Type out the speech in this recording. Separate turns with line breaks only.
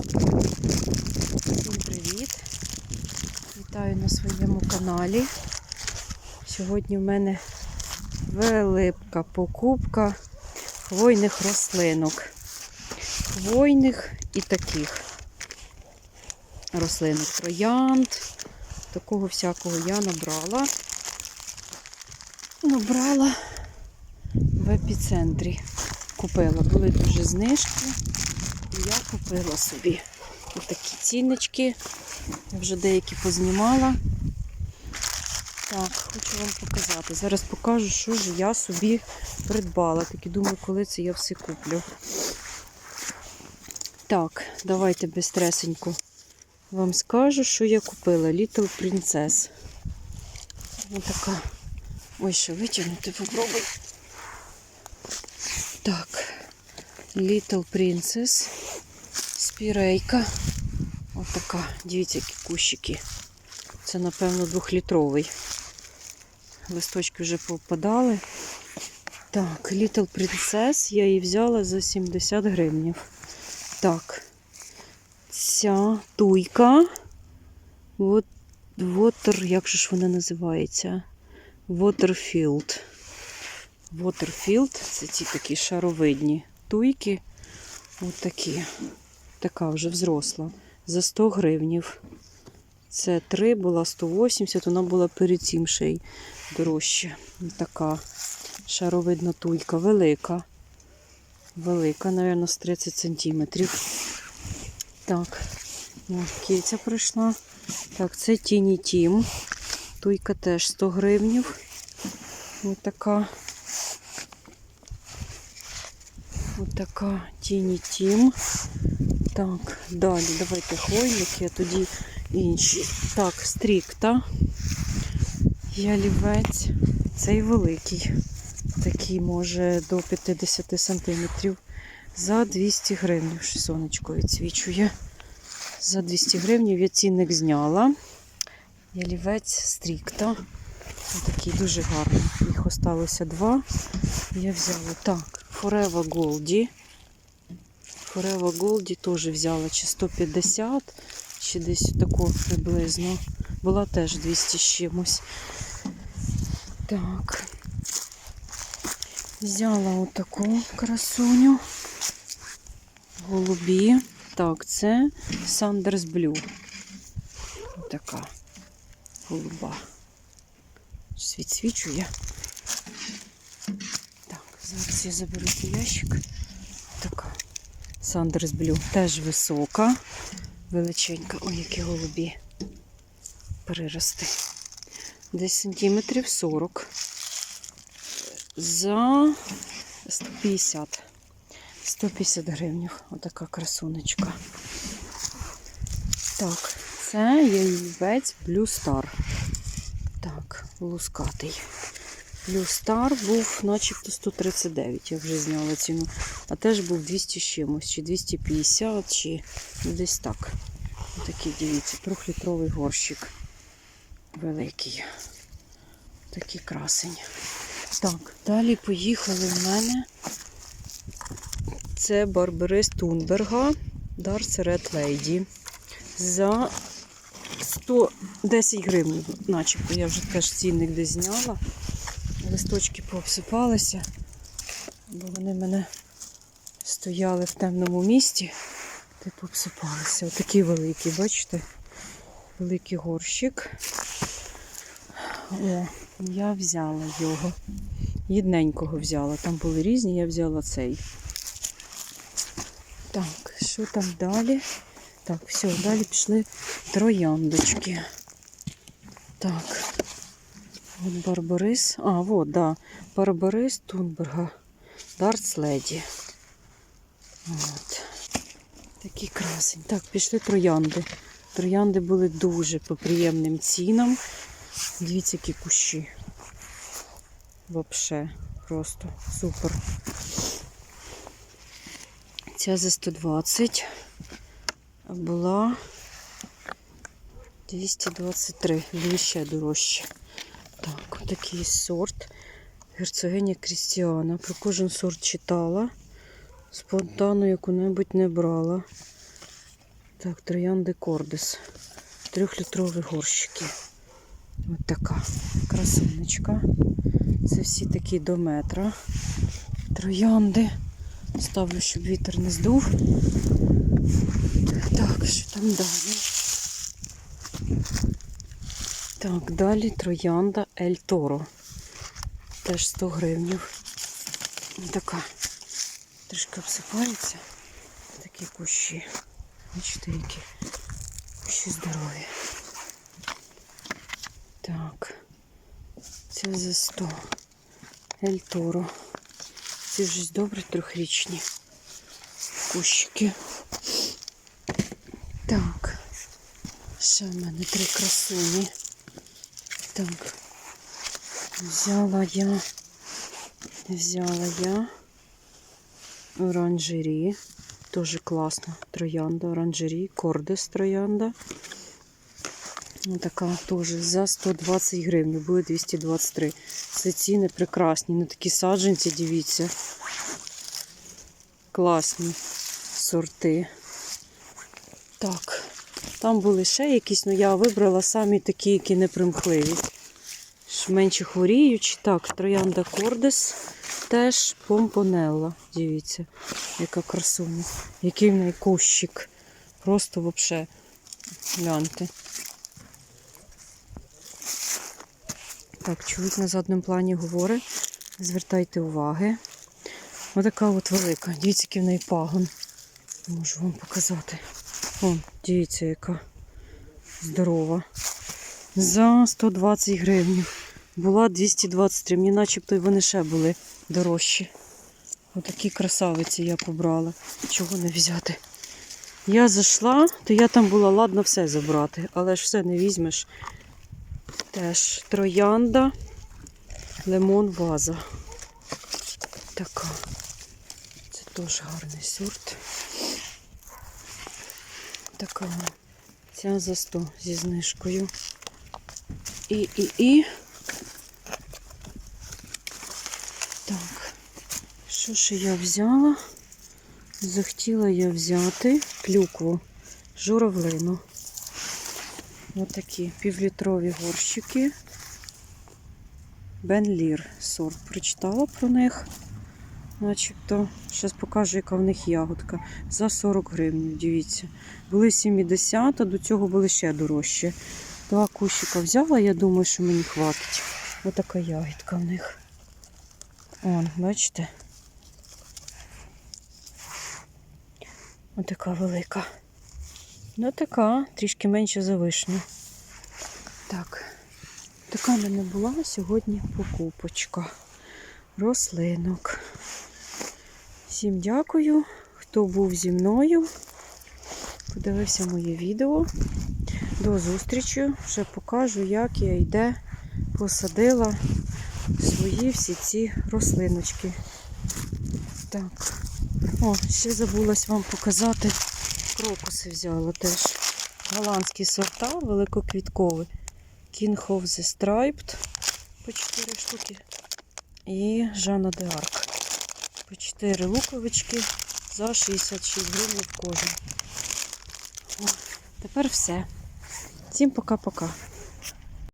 Всім привіт! Вітаю на своєму каналі. Сьогодні в мене велика покупка хвойних рослинок. Хвойних і таких рослинок. Троянд. Такого всякого я набрала. Набрала в епіцентрі. Купила. Були дуже знижки. І я купила собі такі ціннички. Я вже деякі познімала. Так, хочу вам показати. Зараз покажу, що ж я собі придбала. Такі думаю, коли це я все куплю. Так, давайте безстресенько вам скажу, що я купила. Little Princess. Ось така. Ой, що витягнути попробуй. Так. Little Princess. Спірейка. Ось така. Дивіться, які кущики. Це, напевно, двохлітровий. Листочки вже попадали. Так, Little Princess. Я її взяла за 70 гривнів. Так. Ця туйка. От, Water, як же ж вона називається? Waterfield. Waterfield. Це ці такі шаровидні туйки. Такі. Така вже взросла. За 100 гривнів. Це 3 була 180, вона була перед цим ще й дорожче. Така шаровидна туйка, велика. Велика, мабуть, з 30 сантиметрів. Так, ось кільця прийшла. Так, це Тіні Тім. Туйка теж 100 гривнів. Ось така. Ось така Тіні Тім. Так, далі давайте хвойники, а тоді інші. Так, стрікта. Ялівець. Цей великий. Такий, може, до 50 сантиметрів. За 200 гривень. Що сонечко відсвічує. За 200 гривень я цінник зняла. Ялівець стрікта. Такий дуже гарний. Їх осталося два. Я взяла так. Forever Goldie. Forever Goldie теж взяла чи 150, чи десь тако приблизно. Була теж 200 з чимось. Так. Взяла отаку красуню. Голубі. Так, це Sanders Blue. Така голуба. Щось відсвічує. Так, зараз я заберу цей ящик. Така. Сандерс Блю. Теж висока, величенька. Ой, які голубі. Перерости. Десь сантиметрів 40. За 150. 150 гривень. Отака красунечка. Так, це яєвець Blue Star. Так, лускатий. Blue Star був начебто 139, я вже зняла ціну. А теж був 200 з чимось, чи 250, чи ну, десь так. Такий, дивіться, трьохлітровий горщик. Великий. Такий красень. Так, далі поїхали в мене. Це Барберис Тунберга Darts Red Lady. За 110 гривень, начебто. Я вже теж цінник десь зняла. Листочки пообсипалися, бо вони в мене стояли в темному місці, та пообсипалися. Отакий великий, бачите? Великий горщик. О, я взяла його. Єдненького взяла. Там були різні, я взяла цей. Так, що там далі? Так, все, далі пішли трояндочки. Так. От Барбарис. А, вот, да. Барбарис Тунберга. Дартс Леді. От. Такий красень. Так, пішли троянди. Троянди були дуже по приємним цінам. Дивіться, які кущі. Вообще, просто супер. Ця за 120 була 223, були ще дорожче. Так, такий сорт. Герцогиня Крістіана. Про кожен сорт читала. Спонтанно яку-небудь не брала. Так, троянди кордис. Трьохлітрові горщики. Ось така красунечка. Це всі такі до метра. Троянди. Ставлю, щоб вітер не здув. Так, що там далі? Так, далі троянда Ель Торо. Теж 100 гривнів. Така. Трішки обсипається. Такі кущі. Бачите, які кущі здорові. Так. Це за 100. Ель Торо. Ці вже добре трьохрічні кущики. Так. Ще в мене три красуні. Так. Взяла я. Взяла я оранжері. Тоже класно. Троянда, оранжері, кордис троянда. Така теж за 120 гривень, були 223. Це ціни прекрасні. Ну такі саджанці, дивіться. Класні сорти. Так, там були ще якісь, але я вибрала самі такі, які не примхливі. Менше хворіючі. Так, троянда кордис. Теж помпонелла. Дивіться, яка красуня. Який в неї кущик. Просто взагалі. Гляньте. Так, чоловік на задному плані говорить. Звертайте уваги. Отака от велика. Дивіться, який в неї пагон. Можу вам показати. О, дивіться, яка здорова. За 120 гривень. Була 223. Мені начебто і вони ще були дорожчі. Отакі красавиці я побрала. Чого не взяти? Я зайшла, то я там була, ладно, все забрати, але ж все не візьмеш. Теж троянда, лимон, ваза. Така. Це теж гарний сорт. Така. Ця за 100 зі знижкою. І, і, і. Так. Що ще я взяла? Захотіла я взяти клюкву, журавлину. Отакі півлітрові горщики. Бенлір сорт. Прочитала про них. Начебто, зараз покажу, яка в них ягодка. За 40 гривень, дивіться. Були 70, а до цього були ще дорожчі. Два кущика взяла, я думаю, що мені хватить. Отака ягідка в них. Вон, бачите? Отака велика. Ну така, трішки менше за вишню. Так, така в мене була сьогодні покупочка. Рослинок. Всім дякую, хто був зі мною. Подивився моє відео. До зустрічі. Ще покажу, як я і де посадила свої всі ці рослиночки. Так. О, ще забулась вам показати. Крокуси взяла теж. Голландські сорта, великоквіткові. King of the Striped по 4 штуки. І Жанна де Арк. По 4 луковички за 66 гривень кожен. Тепер все. Всім пока-пока.